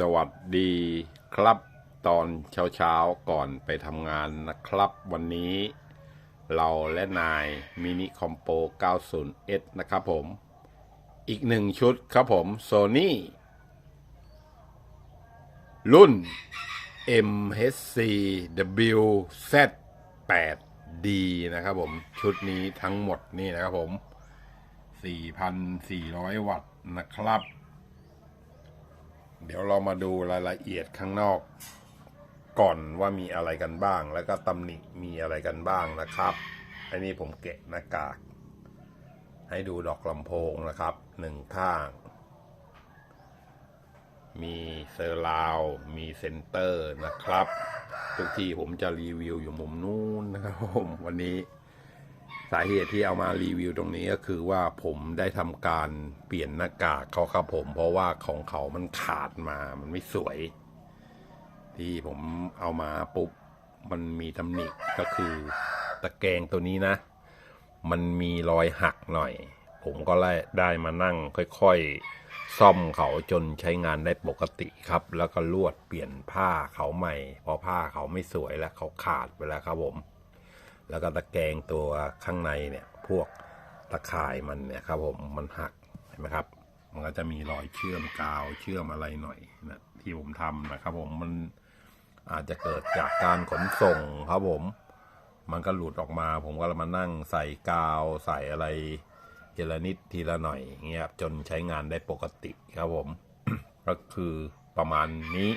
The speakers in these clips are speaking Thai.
สวัสดีครับ ตอนเช้าๆ ก่อนไปทำงานนะครับ วันนี้ เราและนายมินิคอมโป 90S นะครับผม อีกหนึ่งชุดครับผม Sony รุ่น MHC WZ8D นะครับผม ชุดนี้ทั้งหมดนี่นะครับผม 4,400 วัตต์นะครับ เดี๋ยวเรามาดูรายละเอียดข้างนอกก่อนว่ามีอะไรกันบ้าง แล้วก็ตำหนิมีอะไรกันบ้างนะครับอันนี้ผมเกะหน้ากาก ให้ดูดอกลำโพงนะครับหนึ่งข้าง มีเซอร์ราว์มีเซนเตอร์นะครับ ทุกทีผมจะรีวิวอยู่มุมนู้นนะครับผมวันนี้ สาเหตุที่เอามารีวิวตรงนี้ก็คือว่าผมได้ทำการเปลี่ยนหน้ากากเขาครับผม เพราะว่าของเขามันขาดมามันไม่สวย ที่ผมเอามาปุ๊บมันมีตำหนิก็คือตะแกรงตัวนี้นะ มันมีรอยหักหน่อย ผมก็เลยได้มานั่งค่อยๆ ซ่อมเขาจนใช้งานได้ปกติครับ แล้วก็ลวดเปลี่ยนผ้าเขาใหม่เพราะผ้าเขาไม่สวยแล้วเขาขาดไปแล้วครับผม แล้วก็ตะแกรงตัวข้างในเนี่ยพวกตะข่ายมันเนี่ยครับผมมันหักเห็นไหมครับ มันก็จะมีรอยเชื่อมกาวเชื่อมอะไรหน่อยนะที่ผมทำนะครับผมมันอาจจะเกิดจากการขนส่งครับผม มันก็หลุดออกมา ผมก็เลยมานั่งใส่กาวใส่อะไรทีละนิดทีละหน่อยเงี้ยจนใช้งานได้ปกติครับผม ก็คือประมาณนี้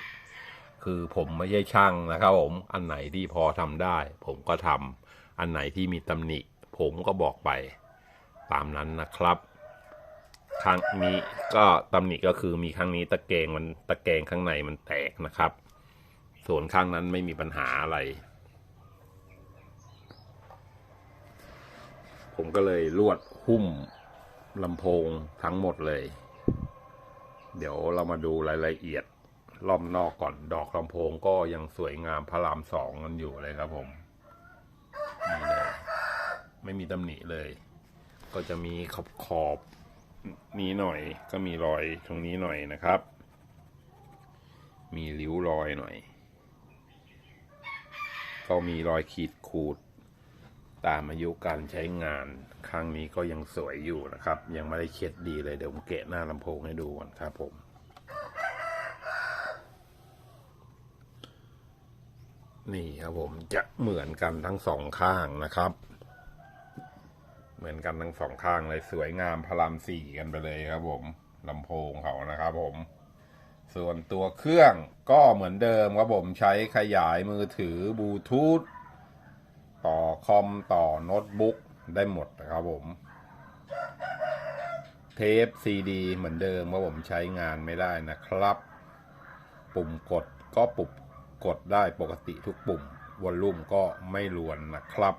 คือผมไม่ใช่ช่างนะครับผมอันไหนที่พอทำได้ ผมก็ทำอันไหนที่มีตำหนิ ผมก็บอกไปตามนั้นนะครับครั้งนี้ก็ตำหนิก็คือมีครั้งนี้ตะแกรงมันตะแกรงข้างในมันแตกนะครับ ส่วนข้างนั้นไม่มีปัญหาอะไร ผมก็เลยลวดหุ้มลำโพงทั้งหมดเลย เดี๋ยวเรามาดูรายละเอียด รอบนอกก่อนดอกลำโพงก็ยังสวยงามพระรามสองกันอยู่เลยครับผมนี่เลยไม่มีตำหนิเลย ก็จะมีขอบขอบนี้หน่อยก็มีรอยตรงนี้หน่อยนะครับ มีริ้วรอยหน่อย ก็มีรอยขีดขูด ตามอายุการใช้งานครั้งนี้ก็ยังสวยอยู่นะครับ ยังไม่ได้เช็ดดีเลยเดี๋ยวผมเกะหน้าลำโพงให้ดูก่อนครับผม นี่ครับผมจะเหมือนกันทั้งสองข้างนะครับ เหมือนกันทั้งสองข้างเลยสวยงามพระรามสี่กันไปเลยครับ ผมลำโพงเขานะครับ ผม ส่วนตัวเครื่องก็เหมือนเดิมครับผมใช้ขยายมือถือบลูทูธต่อคอมต่อโน้ตบุ๊กได้หมดนะครับผม เทปซีดีเหมือนเดิมว่าผมใช้งานไม่ได้นะครับ ปุ่มกดก็ปุ่ม กดได้ปกติทุกปุ่มวอลลุ่มก็ไม่รวนนะครับ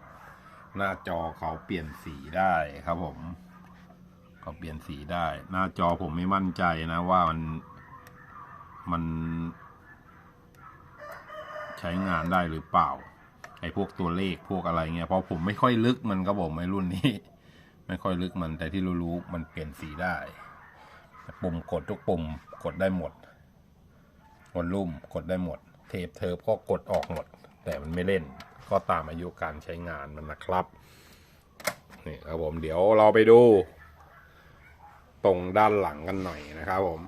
หน้าจอเขาเปลี่ยนสีได้ครับผมเขาเปลี่ยนสีได้ หน้าจอผมไม่มั่นใจนะว่ามันมัน ใช้งานได้หรือเปล่าไอ้พวกตัวเลขพวกอะไรเงี้ยเพราะผมไม่ค่อยลึกมันครับผมไอ้รุ่นนี้ ไม่ค่อยลึกมันแต่ที่รู้ๆมันเปลี่ยนสีได้ปุ่มกดทุกปุ่มกดได้หมดวอลลุ่มกดได้หมด เทปเทอร์ก็กดออกหมด แต่มันไม่เล่นก็ตามอายุการใช้งานมันนะครับนี่ครับผมเดี๋ยวเราไปดู ตรงด้านหลังกันหน่อยนะครับผม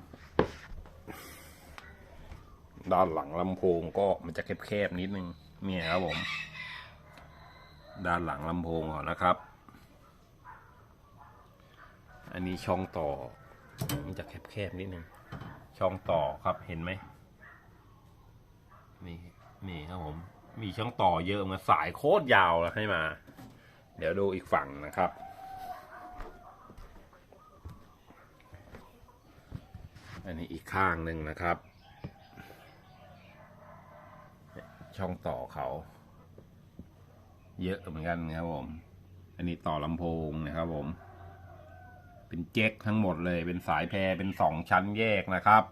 ด้านหลังลำโพงก็มันจะแคบๆนิดนึงเนี่ยครับผม ด้านหลังลำโพงก่อนนะครับ อันนี้ช่องต่อ มันจะแคบๆนิดนึงช่องต่อครับเห็นไหม นี่นี่ครับผม มีช่องต่อเยอะมาสายโคตรยาวแล้วให้มา เดี๋ยวดูอีกฝั่งนะครับ อันนี้อีกข้างหนึ่งนะครับ ช่องต่อเขา เยอะเหมือนกันนะครับผม อันนี้ต่อลำโพงนะครับผม เป็นเจ็คทั้งหมดเลย เป็นสายแพรเป็นสองชั้นแยกนะครับ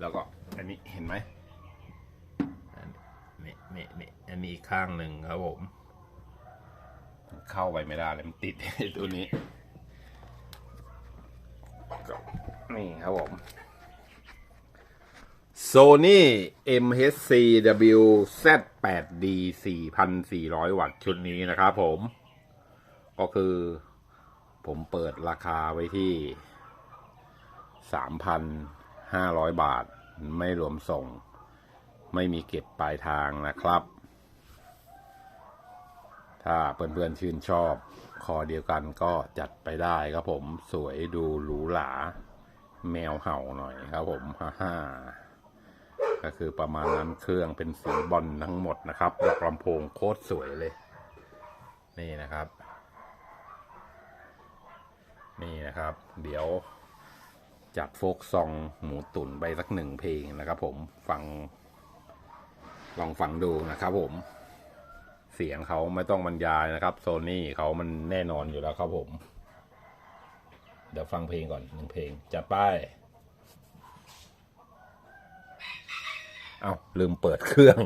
แล้วก็อันนี้เห็นไหม นี่นี่อันนี้อีกข้างหนึ่งครับผม เข้าไปไม่ได้เลยมันติด ตัวนี้ นี่ครับผม Sony MHCW Z8D 4,400 วัตต์ชุดนี้นะครับผม ก็คือ ผมเปิดราคาไว้ที่ 3,500 บาท ไม่รวมส่ง ไม่มีเก็บปลายทางนะครับ ถ้าเพื่อนๆชื่นชอบคอเดียวกันก็จัดไปได้ครับผมสวยดูหรูหราแมวเห่าหน่อยครับผมฮ่าฮ่าก็คือประมาณนั้นเครื่องเป็นสีบอลทั้งหมดนะครับแล้วลำโพงโคตรสวยเลย นี่นะครับ นี่นะครับ เดี๋ยวจัดโฟกซองหมูตุ๋นไปสักหนึ่งเพลงนะครับผมฟัง ลองฟังดูนะครับผม เสียงเขาไม่ต้องบรรยายนะครับโซนี่เขามันแน่นอนอยู่แล้วครับผม เดี๋ยวฟังเพลงก่อนหนึ่งเพลงจัดไปเอา้าลืมเปิดเครื่อง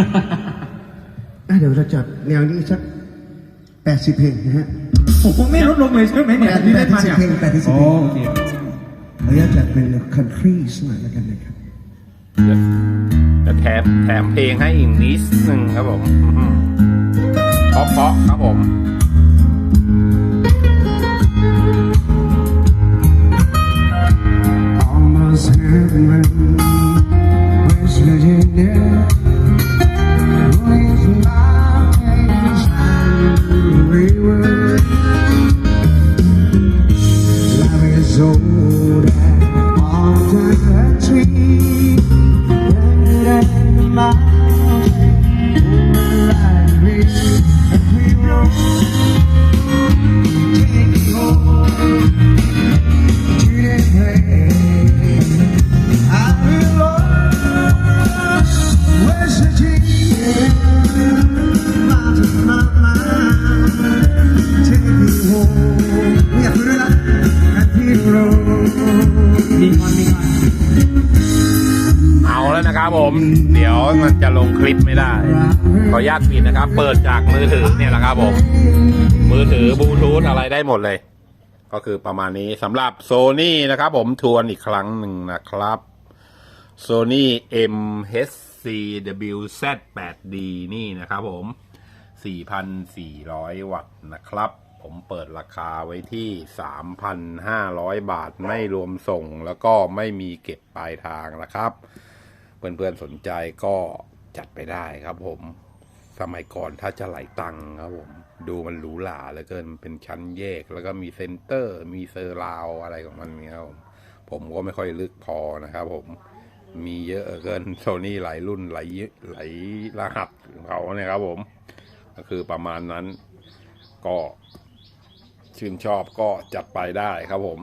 อบเพลงเก่าอะเดี๋ยวเราจัดแนวนี้สักแปดสิบเพลงนะฮะโอ้โหไม่ลดลงเลยใช่ไหมเนี่ยแปดนี่ได้มาสิบเนี่ยเพลงแปดสิบเพลงโอเคเราจะจัดเป็น country หน่อยแล้วกันนะครับจะแถมแถมเพลงให้อีกนิดนึงครับผมอืมเพราะเพราะๆครับผม llora. มันจะลงคลิปไม่ได้ ขออนุญาตปิดนะครับ เปิดจากมือถือเนี่ยแหละครับผม มือถือบลูทูธอะไรได้หมดเลย ก็คือประมาณนี้สำหรับโซนี่นะครับผมทวนอีกครั้งหนึ่งนะครับ Sony MHCWZ8D นี่นะครับผม 4,400 วัตต์นะครับ ผมเปิดราคาไว้ที่ 3,500 บาทไม่รวมส่ง แล้วก็ไม่มีเก็บปลายทางนะครับ เพื่อนๆสนใจก็จัดไปได้ครับผมสมัยก่อนถ้าจะไหลตังครับผมดูมันหรูหราเหลือเกินเป็นชั้นแยก แล้วก็มีเซนเตอร์ มีเซอร์ราวอะไรของมันเนี่ยครับผมผมก็ไม่ค่อยลึกพอนะครับผมมีเยอะเกินโซนี่หลายรุ่นหลายหลายรหัสของเขาเนี่ยครับผม ก็คือประมาณนั้น ก็ ชื่นชอบก็จัดไปได้ครับผม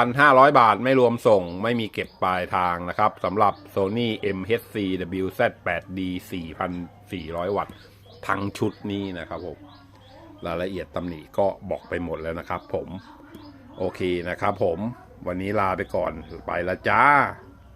3,500 บาทไม่รวมส่งไม่มีเก็บปลายทางนะครับสำหรับ Sony MHC WZ8D 4,400 วัตต์ทั้งชุดนี้นะครับผม รายละเอียดตำหนิก็บอกไปหมดแล้วนะครับผม โอเคนะครับผม วันนี้ลาไปก่อนไปละจ้า